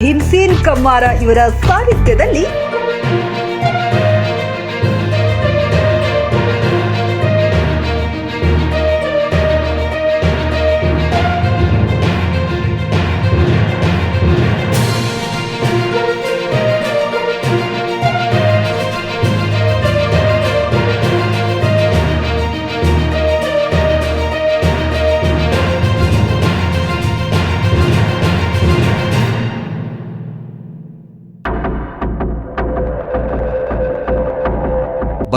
ಭೀಮ್ಸೇನ್ ಕಮ್ಮಾರ ಇವರ ಸಾಹಿತ್ಯದಲ್ಲಿ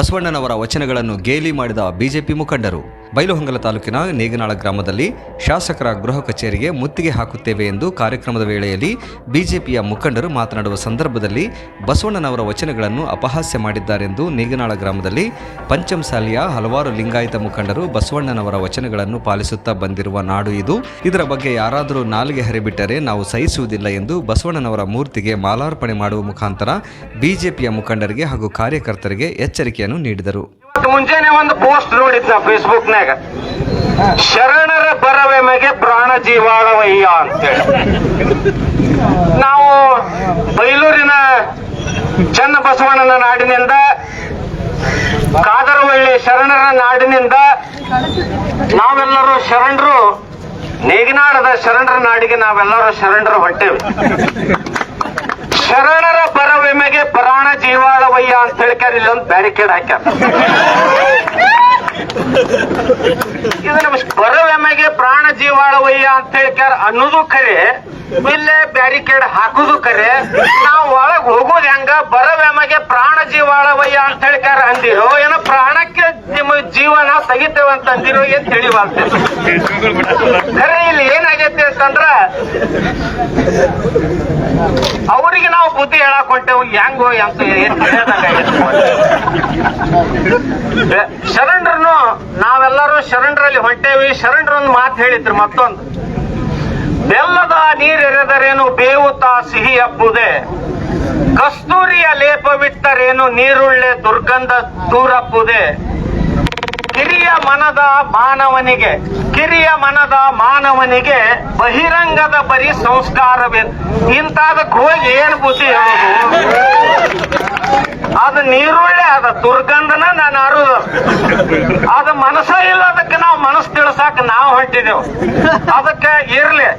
ಬಸವಣ್ಣನವರ ವಚನಗಳನ್ನು ಗೇಲಿ ಮಾಡಿದ ಬಿಜೆಪಿ ಮುಖಂಡರು. ಬೈಲುಹೊಂಗಲ ತಾಲೂಕಿನ ನೇಗನಾಳ ಗ್ರಾಮದಲ್ಲಿ ಶಾಸಕರ ಗೃಹ ಕಚೇರಿಗೆ ಮುತ್ತಿಗೆ ಹಾಕುತ್ತೇವೆ ಎಂದು ಕಾರ್ಯಕ್ರಮದ ವೇಳೆಯಲ್ಲಿ ಬಿಜೆಪಿಯ ಮುಖಂಡರು ಮಾತನಾಡುವ ಸಂದರ್ಭದಲ್ಲಿ ಬಸವಣ್ಣನವರ ವಚನಗಳನ್ನು ಅಪಹಾಸ್ಯ ಮಾಡಿದ್ದಾರೆಂದು ನೇಗನಾಳ ಗ್ರಾಮದಲ್ಲಿ ಪಂಚಮಸಾಲಿಯ ಹಲವಾರು ಲಿಂಗಾಯತ ಮುಖಂಡರು ಬಸವಣ್ಣನವರ ವಚನಗಳನ್ನು ಪಾಲಿಸುತ್ತಾ ಬಂದಿರುವ ನಾಡು ಇದು. ಇದರ ಬಗ್ಗೆ ಯಾರಾದರೂ ನಾಲಿಗೆ ಹರಿಬಿಟ್ಟರೆ ನಾವು ಸಹಿಸುವುದಿಲ್ಲ ಎಂದು ಬಸವಣ್ಣನವರ ಮೂರ್ತಿಗೆ ಮಾಲಾರ್ಪಣೆ ಮಾಡುವ ಮುಖಾಂತರ ಬಿಜೆಪಿಯ ಮುಖಂಡರಿಗೆ ಹಾಗೂ ಕಾರ್ಯಕರ್ತರಿಗೆ ಎಚ್ಚರಿಕೆಯನ್ನು ನೀಡಿದರು. ಮುಂಜಾನೆ ಒಂದು ಪೋಸ್ಟ್ ನೋಡಿದ್ನ ಫೇಸ್ಬುಕ್ ನಾಗ ಶರಣರ ಬರವೆಮೆಗೆ ಪ್ರಾಣ ಜೀವಾಳವಯ್ಯ ಅಂತೇಳಿ. ನಾವು ಬೈಲೂರಿನ ಚನ್ನ ಬಸವಣ್ಣನ ನಾಡಿನಿಂದ ಕಾದರವಳ್ಳಿ ಶರಣರ ನಾಡಿನಿಂದ ನಾವೆಲ್ಲರೂ ಶರಣರು ನೇಗಿನಾಡದ ಶರಣರ ನಾಡಿಗೆ ನಾವೆಲ್ಲರೂ ಶರಣರು ಹೊಂಟೇವೆ. ಶರಣರ ಬರವೆಮೆಗೆ ಪ್ರಾಣ ಜೀವಾಳವಯ್ಯ ಅಂತ ಹೇಳ್ಕ್ಯಾರ ಇಲ್ಲೊಂದು ಬ್ಯಾರಿಕೇಡ್ ಹಾಕ್ಯಾರ. ಬರವೆಮೆಗೆ ಪ್ರಾಣ ಜೀವಾಳವಯ್ಯ ಅಂತ ಹೇಳ್ಕ್ಯಾರ ಅನ್ನೋದು ಕರೆ. ಇಲ್ಲೇ ಬ್ಯಾರಿಕೇಡ್ ಹಾಕುದು ಕರೆ. ನಾವು ಒಳಗ್ ಹೋಗೋದ್ ಹೆಂಗ? ಬರವೆಮ್ಮೆಗೆ ಪ್ರಾಣ ಜೀವಾಳವಯ್ಯ ಅಂತ ಹೇಳ್ಕ್ಯಾರ ಅಂದಿರೋ, ಏನೋ ಪ್ರಾಣಕ್ಕೆ ನಿಮ್ಮ ಜೀವನ ತೆಗಿತೇವೆ ಅಂತ ಅಂದಿರೋ ಏನ್ ತಿಳಿವಾಗ್ತದೆ ಖರೆ ಇಲ್ಲಿ ಏನಾಗೈತೆ ಅಂತಂದ್ರ, ಅವರಿಗೆ ನಾವು ಬುದ್ಧಿ ಹೇಳಕ್ ಹೊಂಟೇವು. ಹೆಂಗೋ ಅಂತ ಶರಣರನ್ನು, ನಾವೆಲ್ಲರೂ ಶರಣರಲ್ಲಿ ಹೊಂಟೇವಿ, ಶರಣರೊಂದು ಮಾತು ಹೇಳಿದ್ರು ಮತ್ತೊಂದು. ಬೆಲ್ಲದ ನೀರೆರೆದರೇನು, ಬೇವುತ ಸಿಹಿ ಅಪ್ಪುದೆ ಕಸ್ತೂರಿಯ ಲೇಪವಿಟ್ಟರೇನು ನೀರುಳ್ಳೆ ದುರ್ಗಂಧ ದೂರಪ್ಪುದೆ. ಕಿರಿಯ ಮನದ ಮಾನವನಿಗೆ, ಕಿರಿಯ ಮನದ ಮಾನವನಿಗೆ ಬಹಿರಂಗದ ಬರೀ ಸಂಸ್ಕಾರವೇ. ಇಂಥದಕ್ಕೆ ಹೋಗಿ ಏನು ಬುದ್ಧಿ ಹೇಳೋದು? ಅದು ನೀರುಳ್ಳೆ, ಅದ ದುರ್ಗಂಧನ, ನಾನು ಅರುದು. ಅದು ಮನಸ್ಸ ಇಲ್ಲದಕ್ಕೆ ನಾವು ಮನಸ್ಸು ತಿಳ್ಸಾಕ ನಾವು ಹೊಂಟಿದೆವು. ಅದಕ್ಕೆ ಇರ್ಲಿ,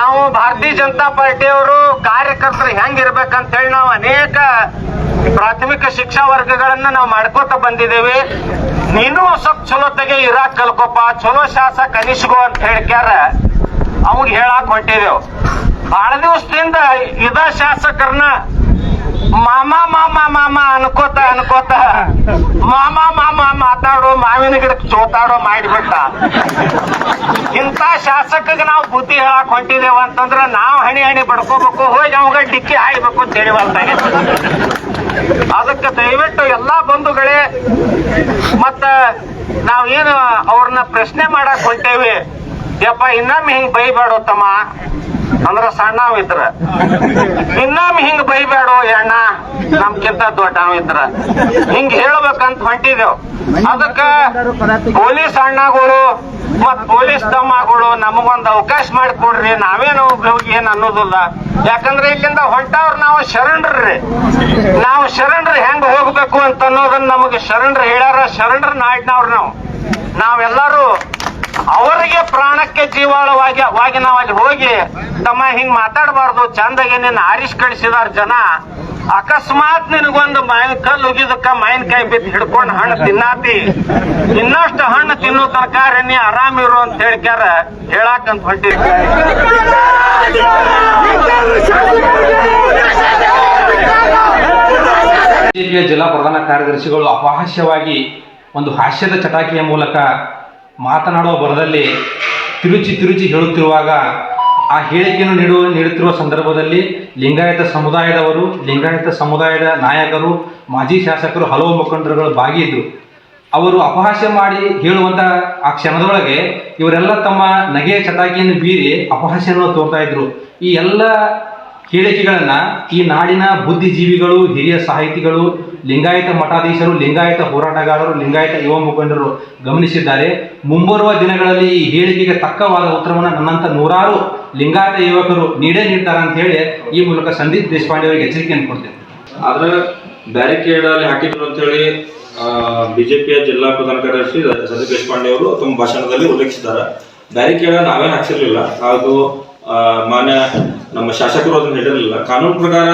ನಾವು ಭಾರತೀಯ ಜನತಾ ಪಾರ್ಟಿಯವರು ಕಾರ್ಯಕರ್ತರು ಹೆಂಗಿರ್ಬೇಕಂತ ಹೇಳಿ ನಾವು ಅನೇಕ ಪ್ರಾಥಮಿಕ ಶಿಕ್ಷಾ ವರ್ಗಗಳನ್ನ ನಾವು ಮಾಡ್ಕೋತ ಬಂದಿದ್ದೇವೆ. ನೀನು ಸ್ವಲ್ಪ ಚಲೋತೆಗೆ ಇರಾಕ್ ಕಲ್ಕೊಪ್ಪ, ಚಲೋ ಶಾಸಕ ಅನಿಸ್ಕೋ ಅಂತ ಹೇಳ್ಕ್ಯಾರ. ಅವ್ಗೆ ಹೇಳಾಕ್ ಹೊಂಟಿದೆವು. ಬಹಳ ದಿವಸದಿಂದ ಇದ ಶಾಸಕರನ್ನ ಮಾಮ ಮಾಮ ಮಾಮ ಅನ್ಕೋತ ಅನ್ಕೋತ. ಮಾಮ ಮಾಮ ಮಾತಾಡೋ ಮಾವಿನ ಗಿಡಕ್ಕೆ ಚೋತಾಡೋ ಮಾಡಿಬಿಟ್ಟ. ಇಂಥ ಶಾಸಕಗೆ ನಾವು ಬುದ್ಧಿ ಹೇಳಕ್ ಹೊಂಟಿದೇವ ಅಂತಂದ್ರ ನಾವು ಹಣಿ ಹಣಿ ಬಡ್ಕೋಬೇಕು, ಹೋಗಿ ಅವಾಗ ಡಿಕ್ಕಿ ಹಾಯ್ಬೇಕು ಅಂತ ಹೇಳಿ ಅದಕ್ಕೆ ದಯವಿಟ್ಟು ಎಲ್ಲಾ ಬಂಧುಗಳೇ, ಮತ್ತ ನಾವೇನು ಅವ್ರನ್ನ ಪ್ರಶ್ನೆ ಮಾಡಕ್ ಹೊಂಟೇವಿ ಯಪ್ಪ, ಇನ್ನೊಮ್ಮೆ ಹಿಂಗ್ ಬೈಬೇಡ ತಮ್ಮ? ಅಂದ್ರ ಸಣ್ಣವಿದ್ರ. ಇನ್ನೊಮ್ಮೆ ಹಿಂಗ್ ಬೈಬೇಡ ಎಣ್ಣ? ನಮ್ಕಿಂತ ದೊಡ್ಡವಿದ್ರ. ಹಿಂಗ್ ಹೇಳ್ಬೇಕಂತ ಹೊಂಟಿದೇವ್. ಅದಕ್ಕ ಪೊಲೀಸ್ ಅಣ್ಣಗಳು ಮತ್ ಪೊಲೀಸ್ ತಮ್ಮಗಳು ನಮಗೊಂದ್ ಅವಕಾಶ ಮಾಡಿಕೊಡ್ರಿ. ನಾವೇನು ಹೋಗಿ ಏನ್ ಅನ್ನೋದಿಲ್ಲ. ಯಾಕಂದ್ರೆ ಇಲ್ಲಿಂದ ಹೊಂಟವ್ರು ನಾವು ಶರಣರ್ರಿ. ನಾವು ಶರಣರು ಹೆಂಗ್ ಹೋಗ್ಬೇಕು ಅಂತ ಅನ್ನೋದನ್ನ ನಮಗೆ ಶರಣರು ಹೇಳ್ಯಾರ. ಶರಣರ ನಾಡಿನವ್ರು ನಾವು. ನಾವೆಲ್ಲರೂ ಅವರಿಗೆ ಪ್ರಾಣಕ್ಕೆ ಜೀವಾಳವಾಗಿ ವಾಗಿ ನಾವು ಅಲ್ಲಿ ಹೋಗಿ ತಮ್ಮ ಹಿಂಗ್ ಮಾತಾಡಬಾರ್ದು. ಚಂದಾಗೆ ನಿನ್ನ ಆರಿಸ್ ಕಳಿಸಿದಾರ ಜನ. ಅಕಸ್ಮಾತ್ ನಿನಗೊಂದು ಮಾವಿನ ಕಲ್ಲು ಉಗಿದಕ್ಕ ಮಾವಿನಕಾಯಿ ಬಿದ್ದು ಹಿಡ್ಕೊಂಡು ಹಣ್ಣು ತಿನ್ನಾತಿ. ಇನ್ನಷ್ಟು ಹಣ್ಣು ತಿನ್ನೋ ತನಕ ನೀ ಆರಾಮಿರು ಅಂತ ಹೇಳ್ಕ್ಯಾರ ಹೇಳಾಕಂತ ಬಿಜೆಪಿಯ ಜಿಲ್ಲಾ ಪ್ರಧಾನ ಕಾರ್ಯದರ್ಶಿಗಳು ಅಪಹಾಸ್ಯವಾಗಿ ಒಂದು ಹಾಸ್ಯದ ಚಟಾಕಿಯ ಮೂಲಕ ಮಾತನಾಡುವ ಬರದಲ್ಲಿ ತಿರುಚಿ ತಿರುಚಿ ಹೇಳುತ್ತಿರುವಾಗ ಆ ಹೇಳಿಕೆಯನ್ನು ನೀಡುವ, ನೀಡುತ್ತಿರುವ ಸಂದರ್ಭದಲ್ಲಿ ಲಿಂಗಾಯತ ಸಮುದಾಯದವರು, ಲಿಂಗಾಯತ ಸಮುದಾಯದ ನಾಯಕರು, ಮಾಜಿ ಶಾಸಕರು, ಹಲವು ಮುಖಂಡರುಗಳು ಭಾಗಿಯಿದ್ದರು ಅವರು ಅಪಹಾಸ್ಯ ಮಾಡಿ ಹೇಳುವಂಥ ಆ ಕ್ಷಣದೊಳಗೆ ಇವರೆಲ್ಲ ತಮ್ಮ ನಗೆಯ ಚಟಾಕಿಯನ್ನು ಬೀರಿ ಅಪಹಾಸ್ಯವನ್ನು ತೋರ್ತಾ ಇದ್ರು. ಈ ಎಲ್ಲ ಹೇಳಿಕೆಗಳನ್ನು ಈ ನಾಡಿನ ಬುದ್ಧಿಜೀವಿಗಳು, ಹಿರಿಯ ಸಾಹಿತಿಗಳು ಲಿಂಗಾಯತ ಮಠಾಧೀಶರು, ಲಿಂಗಾಯತ ಹೋರಾಟಗಾರರು, ಲಿಂಗಾಯತ ಯುವ ಮುಖಂಡರು ಗಮನಿಸಿದ್ದಾರೆ. ಮುಂಬರುವ ದಿನಗಳಲ್ಲಿ ಈ ಹೇಳಿಕೆಗೆ ತಕ್ಕವಾದ ಉತ್ತರವನ್ನು ನನ್ನಂತ ನೂರಾರು ಲಿಂಗಾಯತ ಯುವಕರು ನೀಡೇ ನೀಡ್ತಾರೆ ಅಂತ ಹೇಳಿ ಈ ಮೂಲಕ ಸಂದೀಪ್ ದೇಶಪಾಂಡೆ ಅವರಿಗೆ ಎಚ್ಚರಿಕೆಯನ್ನು ಕೊಡ್ತೇನೆ. ಆದ್ರೆ ಬ್ಯಾರಿಕೇಡ್ ಅಲ್ಲಿ ಹಾಕಿದ್ರು ಅಂತ ಹೇಳಿ ಬಿಜೆಪಿಯ ಜಿಲ್ಲಾ ಪ್ರಧಾನ ಕಾರ್ಯದರ್ಶಿ ಸಂದೀಪ್ ದೇಶಪಾಂಡೆ ಅವರು ತಮ್ಮ ಭಾಷಣದಲ್ಲಿ ಉಲ್ಲೇಖಿಸಿದ್ದಾರೆ. ಬ್ಯಾರಿಕೇಡ್ ನಾವೇನು ಹಾಕ್ಸಿರ್ಲಿಲ್ಲ. ಹಾಗೂ ಮಾನ್ಯ ನಮ್ಮ ಶಾಸಕರು ಅದನ್ನು ಹೇಳಿರಲಿಲ್ಲ. ಕಾನೂನು ಪ್ರಕಾರ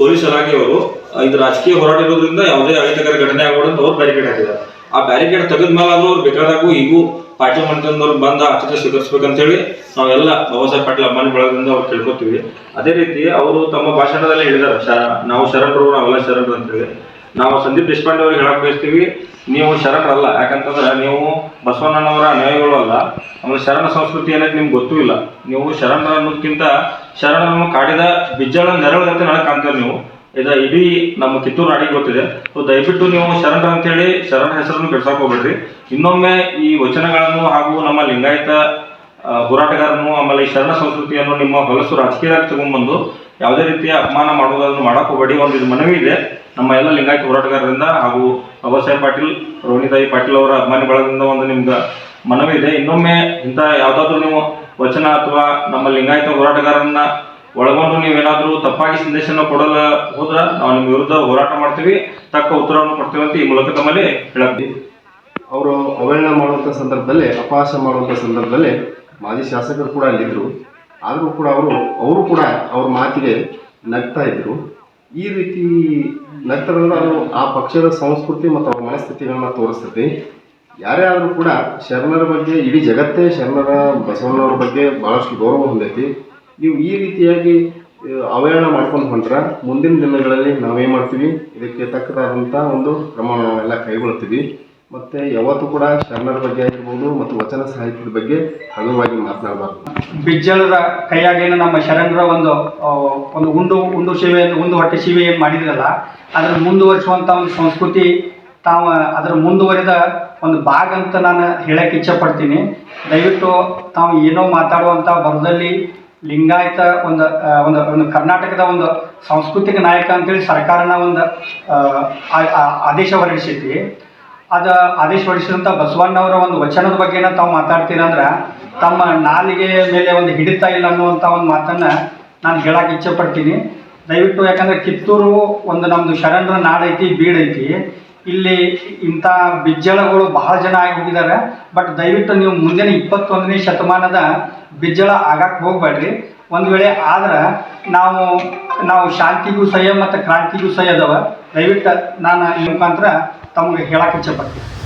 ಪೊಲೀಸ್ ಇಲಾಖೆಯವರು ಇದು ರಾಜಕೀಯ ಹೋರಾಟ ಇರೋದ್ರಿಂದ ಯಾವುದೇ ಅಹಿತಕರ ಘಟನೆ ಆಗ್ಬೋದು ಅಂತ ಅವ್ರು ಬ್ಯಾರಿಕೇಡ್ ಹಾಕಿದ್ದಾರೆ. ಆ ಬ್ಯಾರಿಕೇಡ್ ತೆಗೆದ ಮೇಲೆ ಆದ್ರೂ ಅವ್ರು ಬೇಕಾದಾಗೂ ಈಗೂ ಪಾಟೀಲ್ ಮಂಟನದವ್ರು ಬಂದ ಆತಿಥ್ಯ ಸ್ವೀಕರಿಸ್ಬೇಕಂತ ಹೇಳಿ ನಾವೆಲ್ಲ ಬಾಬಾ ಸಾಹೇಬ್ ಪಾಟೀಲ್ ಅಮ್ಮನ ಬಳಗದಿಂದ ಅವ್ರು ಕೇಳ್ಕೊತೀವಿ. ಅದೇ ರೀತಿ ಅವರು ತಮ್ಮ ಭಾಷಣದಲ್ಲಿ ಹೇಳಿದ್ದಾರೆ, ಶರ, ನಾವು ಶರಣರು, ನಾವೆಲ್ಲ ಶರಣರು ಅಂತೇಳಿ ನಾವು ಸಂದೀಪ್ ದೇಶಪಾಂಡೆ ಅವ್ರಿಗೆ ಹೇಳಕ್ ಬಯಸ್ತೀವಿ, ನೀವು ಶರಣರಲ್ಲ, ಯಾಕಂತಂದ್ರೆ ನೀವು ಬಸವಣ್ಣನವರ ಅನ್ಯಾಯಗಳು ಅಲ್ಲ. ಆಮೇಲೆ ಶರಣ ಸಂಸ್ಕೃತಿ ಏನಕ್ಕೆ ನಿಮ್ಗೆ ಗೊತ್ತೂ ಇಲ್ಲ. ನೀವು ಶರಣರ ಅನ್ನೋದಕ್ಕಿಂತ ಶರಣರನ್ನು ಕಾಡಿದ ಬಿಜ್ಜಳ ನೆರಳದಂತೆ ನನಗೆ ಕಾಣ್ತೇವೆ ನೀವು. ಇದ ಇಡೀ ನಮ್ಮ ಕಿತ್ತೂರು ನಾಡಿಗೆ ಗೊತ್ತಿದೆ. ಸೊ, ದಯವಿಟ್ಟು ನೀವು ಶರಣರ ಅಂತೇಳಿ ಶರಣ ಹೆಸರನ್ನು ಕೆಡ್ಸಕ್ ಹೋಗ್ಬೇಡ್ರಿ. ಇನ್ನೊಮ್ಮೆ ಈ ವಚನಗಳನ್ನು ಹಾಗೂ ನಮ್ಮ ಲಿಂಗಾಯತ ಹೋರಾಟಗಾರನು, ಆಮೇಲೆ ಈ ಶರಣ ಸಂಸ್ಕೃತಿಯನ್ನು ನಿಮ್ಮ ಹೊಲಸು ರಾಜಕೀಯದಾಗ ತಗೊಂಡ್ಬಂದು ಯಾವುದೇ ರೀತಿಯ ಅಪಮಾನ ಮಾಡುವುದನ್ನು ಮಾಡಕ್ ಹೋಗಬೇಡಿ. ಒಂದು ಇದು ಮನವಿ ಇದೆ. ನಮ್ಮ ಎಲ್ಲ ಲಿಂಗಾಯತ ಹೋರಾಟಗಾರರಿಂದ ಹಾಗೂ ಬಾಬಾ ಪಾಟೀಲ್ ರೋಹಿತಾಯಿ ಪಾಟೀಲ್ ಅವರ ಅಭಿಮಾನಿ ಬಳಗದಿಂದ ಒಂದು ನಿಮ್ಗೆ ಮನವಿ ಇದೆ. ಇನ್ನೊಮ್ಮೆ ಇಂಥ ಯಾವುದಾದ್ರೂ ನೀವು ವಚನ ಅಥವಾ ನಮ್ಮ ಲಿಂಗಾಯತ ಹೋರಾಟಗಾರರನ್ನ ಒಳಗೊಂಡು ನೀವೇನಾದರೂ ತಪ್ಪಾಗಿ ಸಂದೇಶನ ಕೊಡಲ್ಲ ಹೋದ್ರ ನಾವು ನಿಮ್ಮ ವಿರುದ್ಧ ಹೋರಾಟ ಮಾಡ್ತೀವಿ. ತಕ್ಕ ಉತ್ತರವನ್ನು ಕೊಡ್ತೀವಿ ಅಂತ ಈ ಮೂಲಕ ತಮ್ಮಲ್ಲಿ ಹೇಳಿದ್ವಿ ಅವರು ಅವಹೇಳನ ಮಾಡುವಂಥ ಸಂದರ್ಭದಲ್ಲಿ ಅಪಹಾಸ್ಯ ಮಾಡುವಂಥ ಸಂದರ್ಭದಲ್ಲಿ ಮಾಜಿ ಶಾಸಕರು ಕೂಡ ಅಲ್ಲಿದ್ದರು. ಆದರೂ ಕೂಡ ಅವರು ಅವರು ಕೂಡ ಅವ್ರ ಮಾತಿಗೆ ನಗ್ತಾ ಇದ್ದರು. ಈ ರೀತಿ ನಗ್ತಾರಂದ್ರೆ ಅವರು ಆ ಪಕ್ಷದ ಸಂಸ್ಕೃತಿ ಮತ್ತು ಅವ್ರ ಮನಸ್ಥಿತಿಗಳನ್ನ ತೋರಿಸ್ತೈತಿ ಯಾರೇ ಆದರೂ ಕೂಡ ಶರಣರ ಬಗ್ಗೆ, ಇಡೀ ಜಗತ್ತೇ ಶರಣರ, ಬಸವಣ್ಣವ್ರ ಬಗ್ಗೆ ಭಾಳಷ್ಟು ಗೌರವ ಹೊಂದೈತಿ. ನೀವು ಈ ರೀತಿಯಾಗಿ ಅವಹೇಳನ ಮಾಡ್ಕೊಂಡು ಹೊಂಟ್ರ ಮುಂದಿನ ದಿನಗಳಲ್ಲಿ ನಾವೇನು ಮಾಡ್ತೀವಿ? ಇದಕ್ಕೆ ತಕ್ಕದಾದಂಥ ಒಂದು ಕ್ರಮ ನಾವೆಲ್ಲ ಕೈಗೊಳ್ತೀವಿ. ಮತ್ತು ಯಾವತ್ತೂ ಕೂಡ ಶರಣರ ಬಗ್ಗೆ ಆಗಿರ್ಬೋದು ಮತ್ತು ವಚನ ಸಾಹಿತ್ಯದ ಬಗ್ಗೆ ಹಗುರವಾಗಿ ಮಾತನಾಡಬಾರ್ದು. ಬಿಜ್ಜಳರ ಕೈಯಾಗೇನು ನಮ್ಮ ಶರಣರ ಒಂದು ಒಂದು ಉಂಡು ಉಂಡು ಸೇವೆ, ಉಂಡು ಹೊಟ್ಟೆ ಸೇವೆ ಏನು ಮಾಡಿದ್ರಲ್ಲ ಅದ್ರ ಮುಂದುವರಿಸುವಂಥ ಒಂದು ಸಂಸ್ಕೃತಿ ತಾವು ಅದರ ಮುಂದುವರಿದ ಒಂದು ಭಾಗ ಅಂತ ನಾನು ಹೇಳಕ್ಕೆ ಇಚ್ಛಪಡ್ತೀನಿ ದಯವಿಟ್ಟು ತಾವು ಏನೋ ಮಾತಾಡುವಂಥ ಬರದಲ್ಲಿ ಲಿಂಗಾಯತ ಒಂದು ಒಂದು ಒಂದು ಕರ್ನಾಟಕದ ಒಂದು ಸಾಂಸ್ಕೃತಿಕ ನಾಯಕ ಅಂತೇಳಿ ಸರ್ಕಾರನ ಒಂದು ಆದೇಶ ಹೊರಡಿಸೈತಿ ಅದ ಆದೇಶ ಹೊರಡಿಸಿದಂಥ ಬಸವಣ್ಣವರ ಒಂದು ವಚನದ ಬಗ್ಗೆನ ತಾವು ಮಾತಾಡ್ತೀರಂದ್ರೆ ತಮ್ಮ ನಾಲಿಗೆ ಮೇಲೆ ಒಂದು ಹಿಡಿತಾ ಇಲ್ಲ ಅನ್ನುವಂಥ ಒಂದು ಮಾತನ್ನು ನಾನು ಹೇಳಕ್ಕೆ ಇಚ್ಛೆ ಪಡ್ತೀನಿ. ದಯವಿಟ್ಟು ಯಾಕಂದ್ರೆ ಕಿತ್ತೂರು ಒಂದು ನಮ್ಮದು ಶರಣರ ನಾಡೈತಿ, ಬೀಡೈತಿ. ಇಲ್ಲಿ ಇಂಥ ಬಿಜ್ಜಳಗಳು ಬಹಳ ಜನ ಆಗಿ ಹೋಗಿದ್ದಾರೆ ಬಟ್ ದಯವಿಟ್ಟು ನೀವು ಮುಂದಿನ ಇಪ್ಪತ್ತೊಂದನೇ ಶತಮಾನದ ಬಿಜ್ಜಳ ಆಗಕ್ಕೆ ಹೋಗ್ಬೇಡ್ರಿ. ಒಂದು ವೇಳೆ ಆದ್ರೆ ನಾವು ನಾವು ಶಾಂತಿಗೂ ಸಹ್ಯ ಮತ್ತು ಕ್ರಾಂತಿಗೂ ಸಹ ಅದಾವ. ದಯವಿಟ್ಟು ನಾನು ಈ ಮುಖಾಂತರ ತಮಗೆ ಹೇಳಕ್ಕೆ ಇಚ್ಛೆ ಪಡ್ತೀನಿ